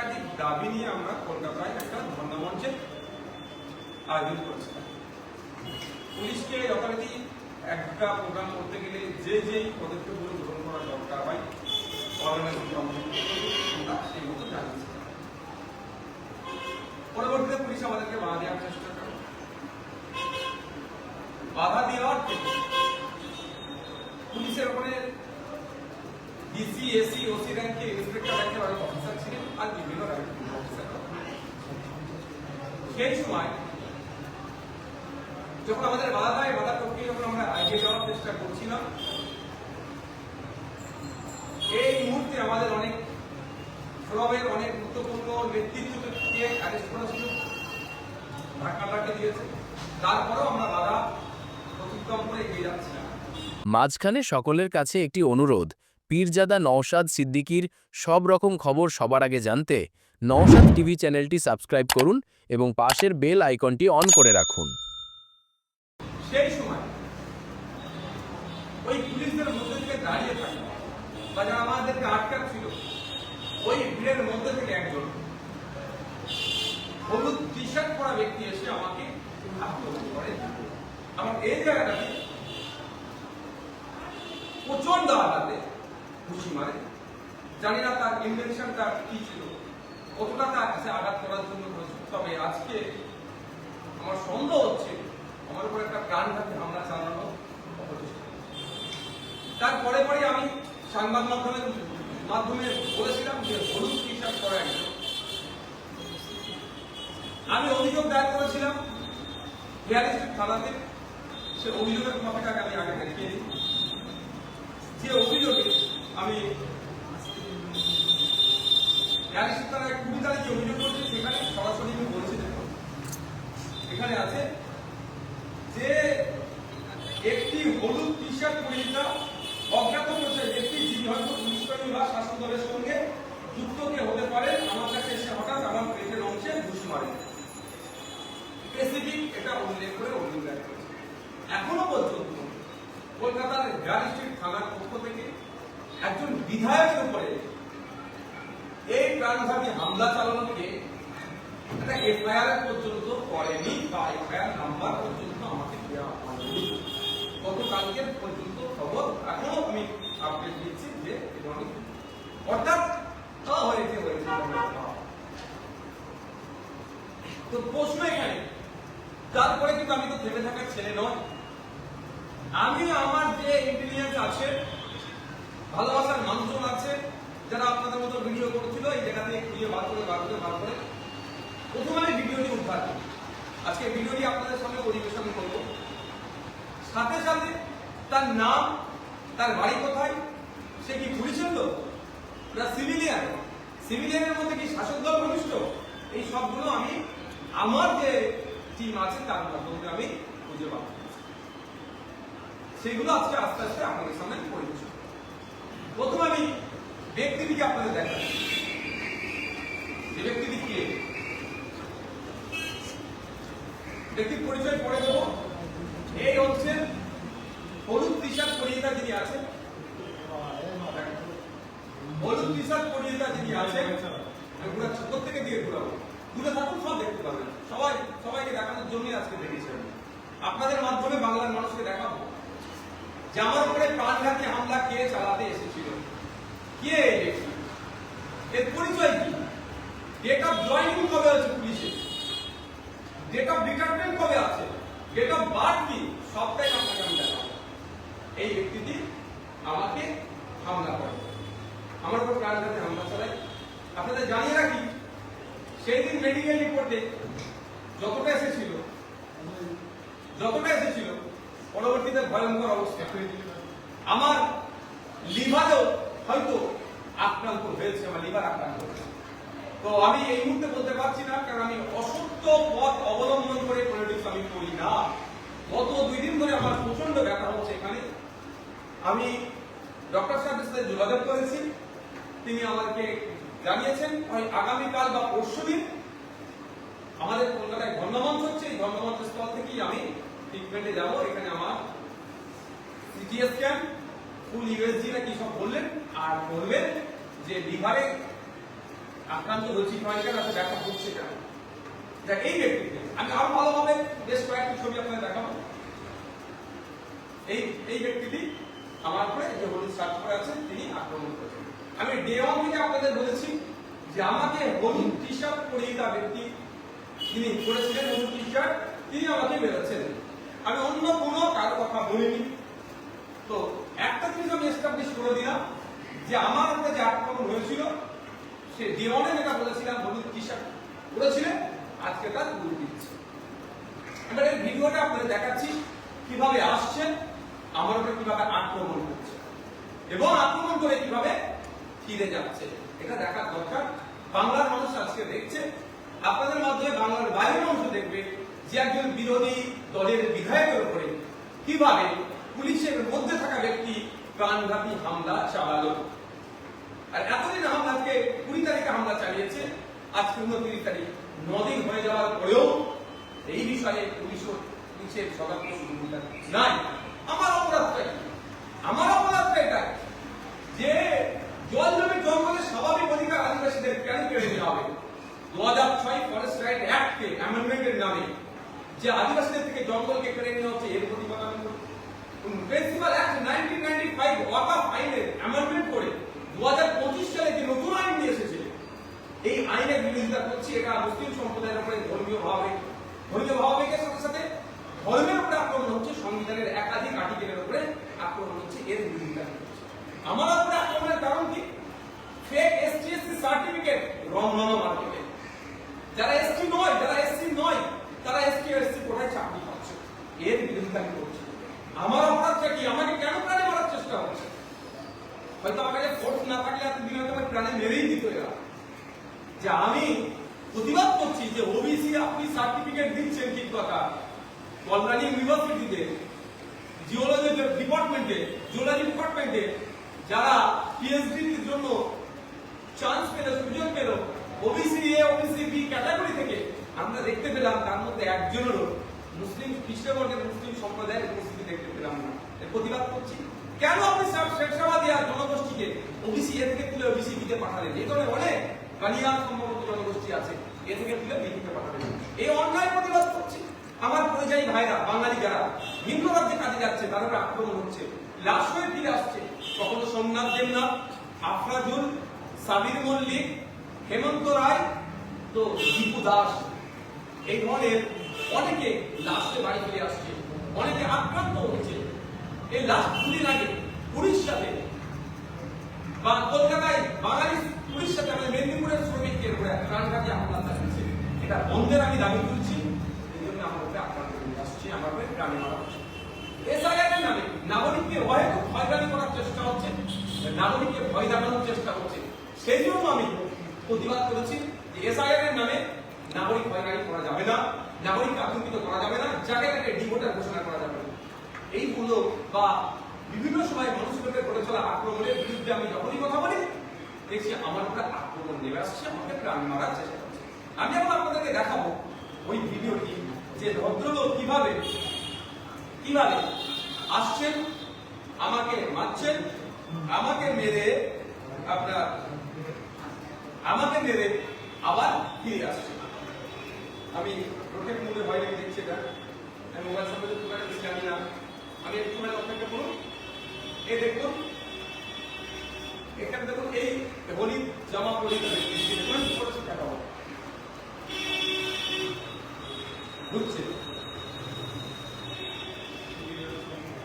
একাধিক দাবি নিয়ে আমরা কলকাতায় একটা ধর্ণা মঞ্চের আয়োজন করেছিলাম। পুলিশকে যথারীতি একটা প্রোগ্রাম করতে গেলে যে যেই পদক্ষেপগুলো গ্রহণ করা দরকার হয় পরবর্তীতে পুলিশ আমাদেরকে বাধা দেওয়ার চেষ্টা করে বাধা দেওয়ার পুলিশের ওখানে ডিসি এসি ওসি ইন্সপেক্টর র্যাঙ্কে অনেক অফিসার ছিলেন আর বিভিন্ন র্যাঙ্কের অফিসার সেই সময় যখন আমাদের বাধা বাধা টপকে যখন আমরা যাওয়ার চেষ্টা করছিলাম এই মুহূর্তে আমাদের অনেক অনেক গুরুত্বপূর্ণ নেতৃত্বকে অ্যারেস্ট ধাক্কা ধাক্কা দিয়েছে তারপরেও আমরা বাধা অতিক্রম করে এগিয়ে যাচ্ছিলাম মাঝখানে সকলের কাছে একটি অনুরোধ পীরজাদা নওশাদ সিদ্দিকীর সব রকম খবর সবার আগে জানতে নওশাদ টিভি চ্যানেলটি সাবস্ক্রাইব করুন এবং পাশের বেল আইকনটি অন করে রাখুন। ঘুষি মারে জানি না তার ইন্টেনশনটা কি ছিল। কতটা তার কাছে আঘাত করার জন্য করেছিল। তবে আজকে আমার সন্দেহ হচ্ছে, আমার উপর একটা প্রাণঘাতী হামলা চালানো অপচেষ্টা তারপরে পরে আমি সংবাদ মাধ্যমের মাধ্যমে বলেছিলাম যে হলুদ টি শার্ট পরা একজন আমি অভিযোগ দায়ের করেছিলাম হেয়ার থানাতে। সে অভিযোগের কপিটাকে আমি আগে দেখিয়ে দিই। যে অভিযোগে আমি হেয়ার স্ট্রিট থানায় কুড়ি তারিখে অভিযোগ করছি সেখানে সরাসরি আমি বলছি দেখুন এখানে আছে যে একটি হলুদ টি শার্ট পরিহিতা অজ্ঞাত পরিচয় ব্যক্তি যিনি হয়তো পুলিশকর্মী বা শাসক দলের সঙ্গে যুক্ত কে হতে পারে আমার কাছে এসে হঠাৎ আমার পেটের অংশে ঘুষ মারে স্পেসিফিক এটা উল্লেখ করে অভিযোগ এখনও পর্যন্ত কলকাতার স্ট্রিট থানার পক্ষ থেকে একজন বিধায়কের উপরে এই প্রাণঘাতী হামলা চালানোকে একটা এফআইআর পর্যন্ত করেনি বা এফআইআর নাম্বার পর্যন্ত আমাকে দেওয়া হয়নি। পর্যন্ত খবর এখনও আমি আপডেট দিচ্ছি যে অর্থাৎ হয়েছে হয়েছে তো প্রশ্ন এখানে তারপরে কিন্তু আমি তো থেমে থাকার ছেলে নয় আমি, আমার যে ইন্টেলিজেন্স আছে, ভালোবাসার মানুষজন আছে, যারা আপনাদের মতো ভিডিও করছিল, এই জায়গা থেকে খুঁজে বার করে বার করে বার করে। প্রথমে আমি ভিডিওটি উদ্ধার করি। আজকে ভিডিওটি আপনাদের সামনে পরিবেশন করব। সাথে সাথে তার নাম, তার বাড়ি কোথায়, সে কি পুলিশের লোক না সিভিলিয়ান সিভিলিয়ানের মধ্যে কি শাসক দল ঘনিষ্ঠ? এই সবগুলো আমি, আমার যে টিম আছে, তার মাধ্যমে আমি খুঁজে পাবো। সেগুলো আজকে আস্তে আস্তে আপনাদের সামনে করব। প্রথমে আমি ব্যক্তিটিকে আপনাদের দেখাই। যে ব্যক্তিটি কে? ব্যক্তির পরিচয় পরে দেবো এই হচ্ছে হলুদ টি শার্ট পরিহিতা যিনি আছেন। হলুদ টি শার্ট পরিহিতা যিনি আছেন, আমি থেকে দিয়ে ঘুরাবো। দূরে থাকুন সব দেখতে পাবেন। সবাই, সবাইকে দেখানোর জন্যই আজকে দেখেছি আপনাদের মাধ্যমে বাংলার মানুষকে দেখাবো। যে আমার উপরে প্রাণঘাতী হামলা কে চালাতে এসেছিল? কে এর পরিচয় কি? ডেট অফ জয়নিং কবে আছে পুলিশে? ডেট অফ রিটায়ারমেন্ট কবে আছে? ডেট অফ বার্থ কি? সবটাই আপনাকে আমি দেখাবো। এই ব্যক্তিটি আমাকে হামলা করে। আমার উপর প্রাণঘাতী হামলা চালায়। আপনাদের জানিয়ে রাখি সেই দিন মেডিকেল রিপোর্টে যতটা এসেছিল যতটা এসেছিল, পরবর্তীতে ভয়ঙ্কর অবস্থা। আমার লিভারেও হয়তো আক্রান্ত হয়েছে, আমার লিভার আক্রান্ত তো আমি এই মুহূর্তে বলতে পারছি না, কারণ আমি অসত্য পথ অবলম্বন করে পলিটিক্স আমি করি না। গত দুই দিন ধরে আমার প্রচণ্ড ব্যথা হচ্ছে এখানে। আমি ডক্টর সাহেবের সাথে যোগাযোগ করেছি। তিনি আমাদেরকে জানিয়েছেন হয় আগামীকাল বা পরশু দিন আমাদের কলকাতায় ধর্মমঞ্চ হচ্ছে। এই ধর্মমঞ্চ স্থল থেকেই আমি ট্রিটমেন্টে যাব। এখানে আমার সিটি স্ক্যান ফুল ইউএসজি না কি সব বললেন আর বললেন যে লিভারে আক্রান্ত হয়েছি নয় কেন এত ব্যাখ্যা হচ্ছে কেন দেখ, এই ব্যক্তিকে আমি আরও ভালোভাবে বেশ কয়েকটি ছবি আপনাদের দেখাবো। এই এই ব্যক্তিটি আমার উপরে যে হলুদ শার্ট পরে আছেন তিনি আক্রমণ করেছেন। আমি ডে ওয়ান থেকে আপনাদের বলেছি যে আমাকে হলুদ টি শার্ট পরিয়ে তা ব্যক্তি তিনি করেছিলেন হলুদ টি শার্ট তিনি আমাকে বেরোচ্ছেন আমি অন্য কোনো কারও কথা বলিনি। তো একটা জিনিস আমি এস্টাবলিশ করে দিলাম যে আমার উপরে যে আক্রমণ হয়েছিল, সে দেওয়ানে যেটা বলেছিলাম, হলুদ টি শার্ট করেছিলেন আজকে তার গুরু দিচ্ছে। এবার এই ভিডিওটা আপনাদের দেখাচ্ছি কীভাবে আসছেন, আমার উপরে কীভাবে আক্রমণ করছে এবং আক্রমণ করে কীভাবে ফিরে যাচ্ছে? এটা দেখার দরকার। বাংলার মানুষ আজকে দেখছে, আপনাদের মাধ্যমে বাংলার বাইরের মানুষ দেখবে যে একজন বিরোধী দলের বিধায়কের উপরে কীভাবে পুলিশের মধ্যে থাকা ব্যক্তি প্রাণঘাতী হামলা চালালো। আর এতদিন হামলা আজকে কুড়ি তারিখে হামলা চালিয়েছে, আজকে উনত্রিশ তারিখ। নদিন হয়ে যাওয়ার পরেও এই বিষয়ে পুলিশ ও পুলিশের সতর্ক নাই। আমার অপরাধটা কি? আমার অপরাধটা এটা যে জল জমি জঙ্গলের স্বাভাবিক অধিকার আদিবাসীদের কেন কেড়ে নেওয়া হবে দু হাজার ছয় ফরেস্ট রাইট অ্যাক্টে অ্যামেন্ডমেন্টের নামে যে আদিবাসীদের থেকে জঙ্গলকে কেড়ে নেওয়া হচ্ছে এর প্রতিবাদ আমি করি। Principal act nineteen ninety five ওয়াকাফ আইনের অ্যামেন্ডমেন্ট করে দু হাজার পঁচিশ সালে যে নতুন আইন নিয়ে এসেছে, এই আইনের বিরোধিতা করছি এটা মুসলিম সম্প্রদায়ের উপরে ধর্মীয় ভাবে, ধর্মীয় ভাবাবেগের সাথে সাথে ধর্মের উপরে আক্রমণ হচ্ছে, সংবিধানের একাধিক আর্টিকেলের উপরে আক্রমণ হচ্ছে, এর বিরোধিতা। আমার উপরে আক্রমণের কারণ কি ফেক এসটিএসসি সার্টিফিকেট রমরমা মার্কেটে যারা এসটি নয় যারা এসসি নয় তারা এসটি এসসি কোটায় চাকরি পাচ্ছে এর বিরোধিতা আমি করছি আমার অপরাধটা কি আমাকে কেন প্রাণে মারার চেষ্টা হচ্ছে হয়তো আমার কাছে ফোর্স না থাকলে এত দিন হয়তো আমার প্রাণে মেরেই দিত এরা। যে আমি প্রতিবাদ করছি যে ওবিসি আপনি সার্টিফিকেট দিচ্ছেন ঠিক কথা। কল্যাণী ইউনিভার্সিটিতে জিওলজি ডিপার্টমেন্টে জিওলজি ডিপার্টমেন্টে যারা পিএইচডির জন্য চান্স পেল, সুযোগ পেল OBC A OBC B category থেকে আমরা দেখতে পেলাম তার মধ্যে একজনেরও মুসলিম খ্রিস্টবর্গের মুসলিম সম্প্রদায়ের উপস্থিতি দেখতে পেলাম না। প্রতিবাদ করছি। কেন আপনি শেরশাবাদী আর জনগোষ্ঠীকে ওবিসি, এ থেকে তুলে ওবিসি বিতে পাঠালেন? এই ধরনের অনেক কালিয়ান সম্ভবত জনগোষ্ঠী আছে, এ থেকে তুলে বিতে পাঠালেন। এই অন্যায় প্রতিবাদ করছি আমার পরিযায়ী ভাইরা, বাঙালি যারা ভিন্ন রাজ্যে কাজে যাচ্ছে তার আক্রমণ হচ্ছে, লাশ হয়ে ফিরে আসছে। কখনো সোমনাথ দেবনাথ, আফরাজুল, সাবির মল্লিক, হেমন্ত রায়, তো দীপু দাস। এই ধরনের অনেকে লাশে বাড়ি ফিরে আসছে, অনেকে আক্রান্ত হচ্ছে। এই লাশ দুদিন আগে উড়িষ্যাতে বা কলকাতায় বাঙালি সাথে আমাদের মেদিনীপুরের শ্রমিকদের উপরে প্রাণঘাতী হামলা চালিয়েছে। এটা বন্ধের আমি দাবি তুলছি, এই জন্য আমার উপরে আক্রান্ত আসছে, আমার উপরে প্রাণে মারা হচ্ছে। এসআইআর নামে নাগরিককে হয়তো হয়রানি করার চেষ্টা হচ্ছে, নাগরিককে ভয় দেখানোর চেষ্টা হচ্ছে। সেই জন্য আমি প্রতিবাদ করেছি যে এসআইআর এর নামে নাগরিক হয়রানি করা যাবে না, নাগরিককে আতঙ্কিত করা যাবে না, যাকে তাকে ডিভোটার ঘোষণা করা এইগুলো বা বিভিন্ন সময় উপরে ঘটে চলা আক্রমণের বিরুদ্ধে আমি যখনই কথা বলি, দেখছি আমার উপরে আক্রমণ নেমে আসছে, আমাকে প্রাণ মারার চেষ্টা করছে। আমি এখন আপনাদেরকে দেখাবো ওই ভিডিওটি, যে ভদ্রলোক কীভাবে কীভাবে আসছেন, আমাকে মারছেন, আমাকে মেরে আপনার, আমাকে মেরে আবার ফিরে আসছে। আমি রোটের মধ্যে ভয় দেখছি এটা। আমি মোবাইল সম্পর্কে খুব একটা জানি না। আমি একটু সময় অপেক্ষা করুন। এই দেখুন এখানে দেখুন এই হলিদ জামা পরিহিত দেখুন করেছে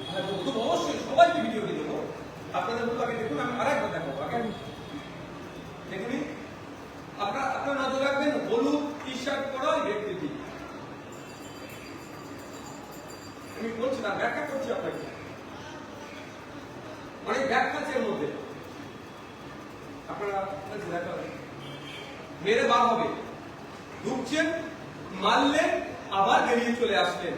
হ্যাঁ, অবশ্যই সবাইকে ভিডিওটি দেবো। আপনাদের মতো আগে দেখুন আমি আরেকবার দেখাবো আগে দেখুন আপনার আপনার নজর রাখবেন হলুদ টি শার্ট পরা ওই ব্যক্তিটি আমি বলছি না ব্যাখ্যা করছি আপনাকে অনেক ব্যাখ্যা আছে এর মধ্যে আপনারা বলছি দেখা হবে। মেরে বার হবে। ঢুকছেন মারলেন আবার বেরিয়ে চলে আসলেন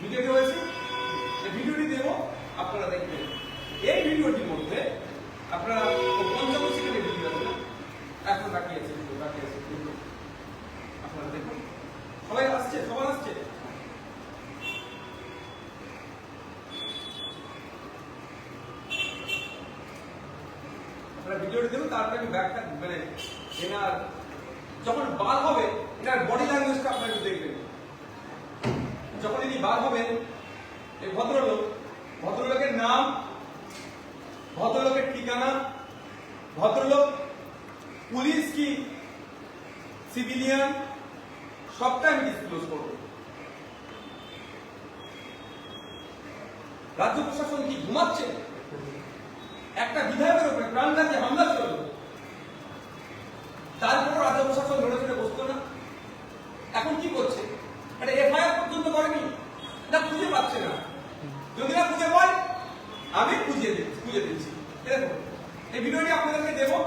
ভিডিওটি হয়েছে? ভিডিওটি দেব, আপনারা দেখবেন। এই ভিডিওটির মধ্যে আপনারা পঞ্চম সেকেন্ডের ভিডিও আছে এখন বাকি আছে বাকি আছে ভিডিও। আপনারা দেখুন সবাই আসছে দেখুন তারপরে আমি ব্যাখ্যা মানে এনার যখন বার হবে, এনার বডি ল্যাঙ্গুয়েজটা আপনারা একটু দেখবেন। যখন ইনি বার হবেন এই ভদ্রলোক, ভদ্রলোকের নাম, ভদ্রলোকের ঠিকানা, ভদ্রলোক, পুলিশ কি, সিভিলিয়ান, সবটা আমি ডিসক্লোজ করব। রাজ্য প্রশাসন কি ঘুমাচ্ছে? একটা বিধায়কের উপরে প্রাণঘাতী হামলা তারপর প্রশাসন ধরে ধরে বসতো না। এখন কি করছে? এটা এফআইআর পর্যন্ত করেনি। এটা খুঁজে পাচ্ছে না। যদি না খুঁজে পায়, আমি খুঁজে দিচ্ছি খুঁজে দিচ্ছি। এই ভিডিওটি আপনাদেরকে দেবো।